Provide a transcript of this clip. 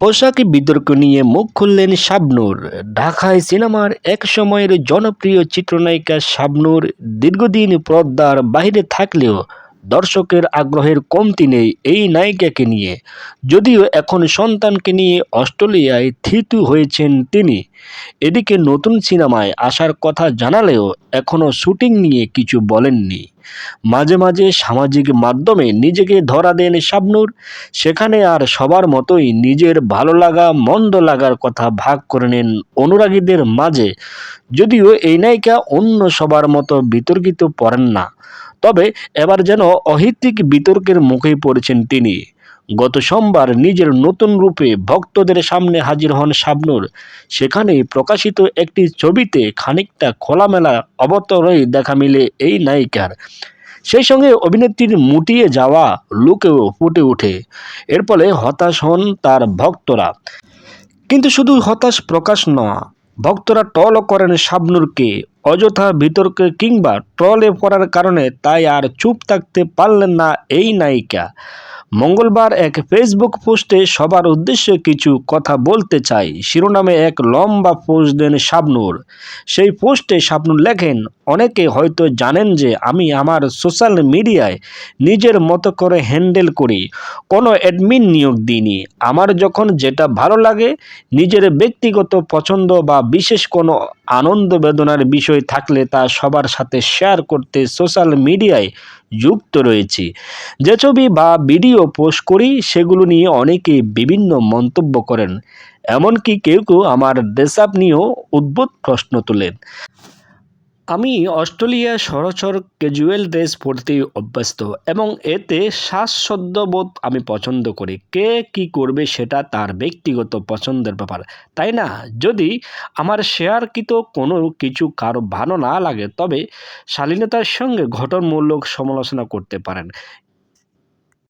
পোশাকি বিতর্ক নিয়ে মুখ খুললেন শাবনুর। ঢাকায় সিনেমার এক সময়ের জনপ্রিয় চিত্রনায়িকা শাবনুর দীর্ঘদিন পর্দার বাইরে থাকলেও দর্শকের আগ্রহের কমতি নেই এই নায়িকাকে নিয়ে। যদিও এখন সন্তানকে নিয়ে অস্ট্রেলিয়ায় থিতু হয়েছেন তিনি। এদিকে নতুন সিনেমায় আসার কথা জানালেও এখনও শুটিং নিয়ে কিছু বলেননি। মাঝে মাঝে সামাজিক মাধ্যমে নিজেকে ধরা দেন শাবনূর। সেখানে আর সবার মতোই নিজের ভালো লাগা, মন্দ লাগার কথা ভাগ করে নেন অনুরাগীদের মাঝে। যদিও এই নায়িকা অন্য সবার মতো বিতর্কিত পড়েন না। তবে এবার যেন অহিতিক বিতর্কের মুখে পড়েছেন তিনি। গত সোমবার নিজের নতুন রূপে ভক্তদের সামনে হাজির হন শাবনূর। সেখানে প্রকাশিত একটি ছবিতে খানিকটা খোলামেলা অবতরই দেখা মিলে এই নায়িকার। সেই সঙ্গে অভিনেত্রীর মুটিয়ে যাওয়া লুকেও ফুটে ওঠে। এর ফলে হতাশ হন তার ভক্তরা। কিন্তু শুধু হতাশ প্রকাশ নয়, ভক্তরা ট্রলও করেন শাবনূরকে। অযথা বিতর্কে কিংবা ট্রলে পড়ার কারণে তাই আর চুপ থাকতে পারলেন না এই নায়িকা। মঙ্গলবার এক ফেসবুক পোস্টে সবার উদ্দেশ্যে কিছু কথা বলতে চাই। শিরোনামে এক লম্বা পোস্ট দেন শাবনূর। সেই পোস্টে শাবনূর লেখেন, অনেকে হয়তো জানেন যে আমি আমার সোশ্যাল মিডিয়ায় নিজের মতো করে হ্যান্ডেল করি। কোনো অ্যাডমিন নিয়োগ দিইনি। আমার যখন যেটা ভালো লাগে, নিজের ব্যক্তিগত পছন্দ বা বিশেষ কোনো আনন্দ বেদনার বিষয় থাকলে তা সবার সাথে শেয়ার করতে সোশ্যাল মিডিয়ায় যুক্ত রয়েছি। যে ছবি বা ভিডিও পোস্ট করি, সেগুলো নিয়ে অনেকে বিভিন্ন মন্তব্য করেন। এমনকি কেউ কেউ আমার ড্রেসআপ নিয়েও উদ্ভুত প্রশ্ন তোলেন। আমি অস্ট্রেলিয়া সরাসর ক্যাজুয়াল ড্রেস পরতেই অভ্যস্ত এবং এতে স্বাচ্ছন্দ্যবোধ আমি পছন্দ করি। কে কি করবে সেটা তার ব্যক্তিগত পছন্দের ব্যাপার। তাই না? যদি আমার শেয়ারকৃত কোনো কিছু কারও ভালো না লাগে, তবে শালীনতার সঙ্গে ঘটনমূলক সমালোচনা করতে পারেন।